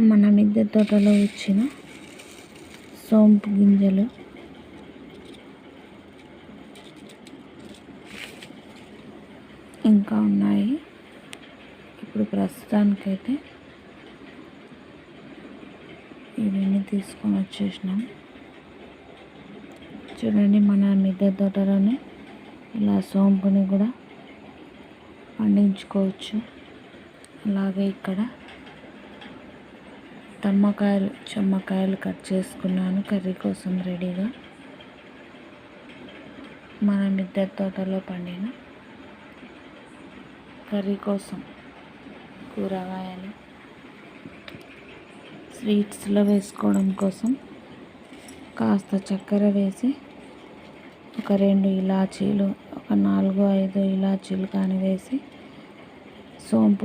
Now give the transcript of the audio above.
మన మిద్దె తోటలో వచ్చిన సోంపు గింజలు. ఇంకా ఉన్నాయి. ఇప్పుడు ప్రస్తుతానికైతే ఇవన్నీ తీసుకొని వచ్చేసినాం. చూడండి మన మిద్దె తోటలోనే ఇలా సోంపుని కూడా పండించుకోవచ్చు. అలాగే ఇక్కడ తమ్మకాయలు చెమ్మకాయలు కట్ చేసుకున్నాను కర్రీ కోసం రెడీగా. మన మిద్దె తోటలో పండిన కర్రీ కోసం కూరగాయలు స్వీట్స్లో వేసుకోవడం కోసం కాస్త చక్కెర వేసి ఒక రెండు ఇలాచీలు ఒక నాలుగు ఐదు ఇలాచీలు కానీ వేసి సోంపు